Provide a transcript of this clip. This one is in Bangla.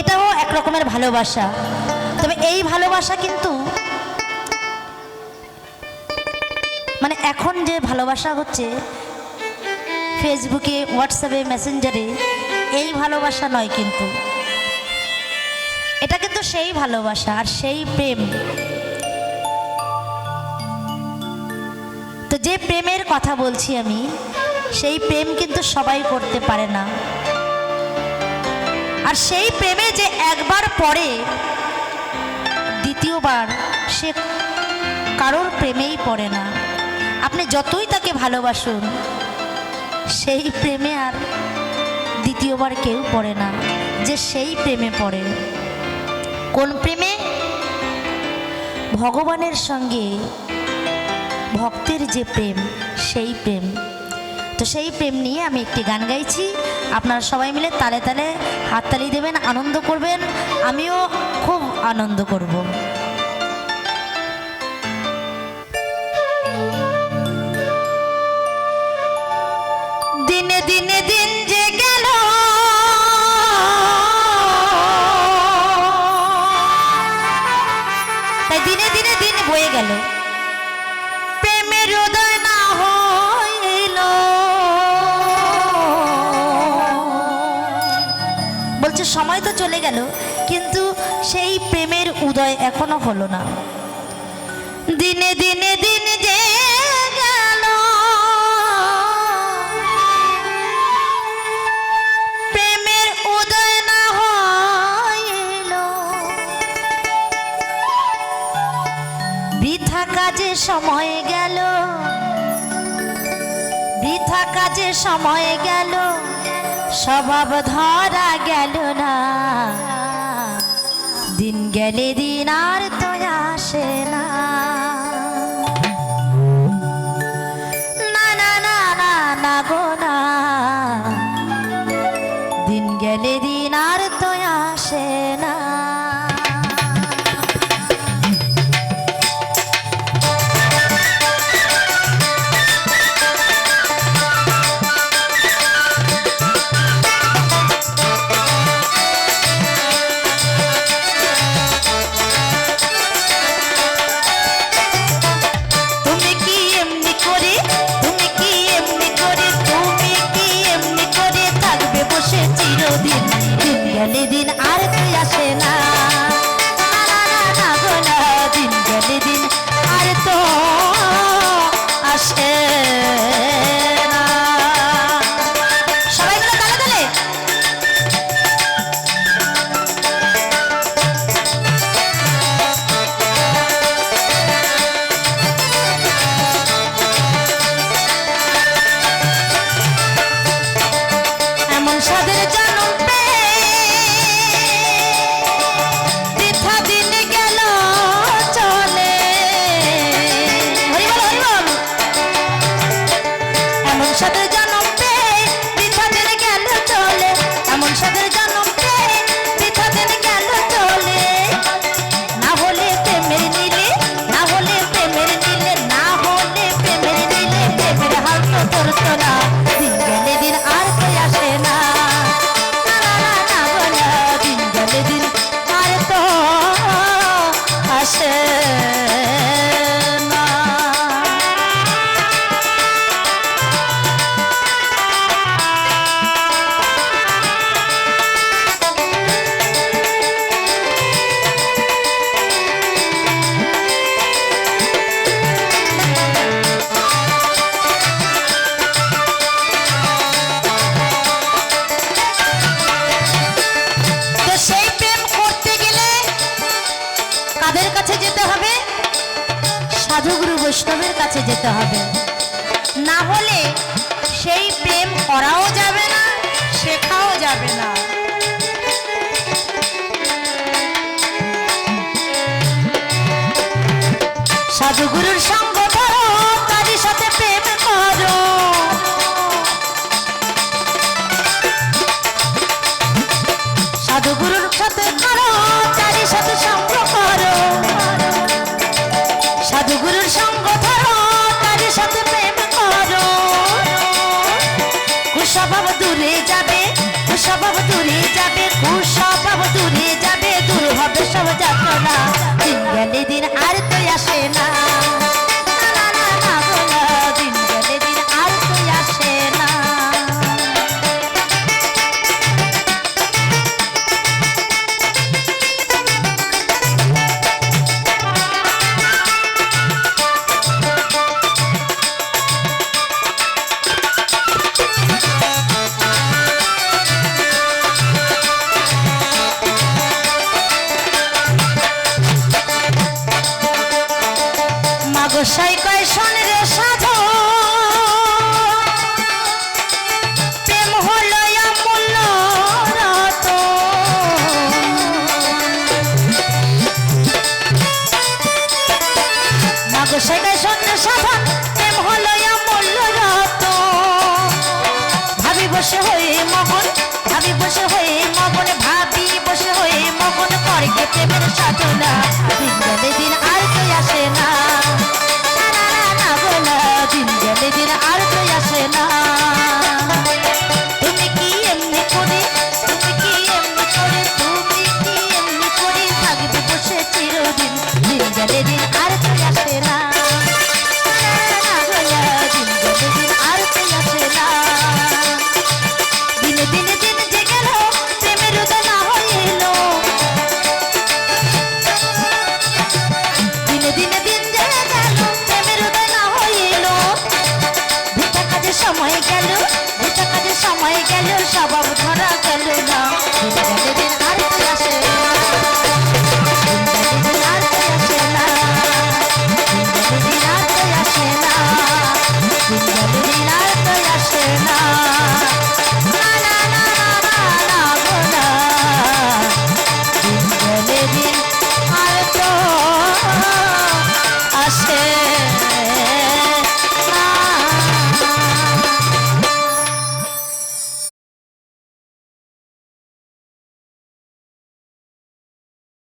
এটাও এক রকমের ভালোবাসা। তবে এই ভালোবাসা কিন্তু মানে এখন যে ভালোবাসা হচ্ছে, ফেসবুকে, হোয়াটসঅ্যাপে, মেসেঞ্জারে, এই ভালোবাসা নয় কিন্তু। এটা কিন্তু সেই ভালোবাসা আর সেই প্রেম। তো যে প্রেমের কথা বলছি আমি, সেই প্রেম কিন্তু সবাই করতে পারে না। আর সেই প্রেমে যে একবার পড়ে, দ্বিতীয়বার সে কারোর প্রেমেই পড়ে না। আপনি যতই তাকে ভালোবাসুন, সেই প্রেমে আর দ্বিতীয়বার কেউ পড়ে না, যে সেই প্রেমে পড়ে। কোন প্রেমে? ভগবানের সঙ্গে ভক্তের যে প্রেম, সেই প্রেম। তো সেই প্রেম নিয়ে আমি একটি গান গাইছি। আপনারা সবাই মিলে তালে তালে হাততালি দেবেন, আনন্দ করবেন। আমিও খুব আনন্দ করব। দিনে দিনে দিন যে গেল। তাই দিনে দিনে দিন বয়ে গেল। সময় তো চলে গেল, কিন্তু সেই প্রেমের উদয় এখনও হলো না। দিনে দিনে দিন যে গেল। প্রেমের উদয় না সময় গেল। বৃথা কাজে সময় গেল। স্বভাব ধরা গেল না। দিন গেলে দিন আর তো সাধুগুরু বৈষ্ণবের কাছে যেতে হবে। না হলে সেই প্রেম করাও যাবে না, শেখাও যাবে না। সাধুগুরুর সঙ্গ ধরো সাথে প্রেম করো। সাধুগুরুর সাথে করো তারই সাথে কুস্বভাব দূরে যাবে কুস্বভাব দূরে যাবে কুস্বভাব দূরে যাবে, দূর হবে সব যাতনা। দিন গেলে দিন আর তো আসে না। সাধনা বিজ্ঞানে দিন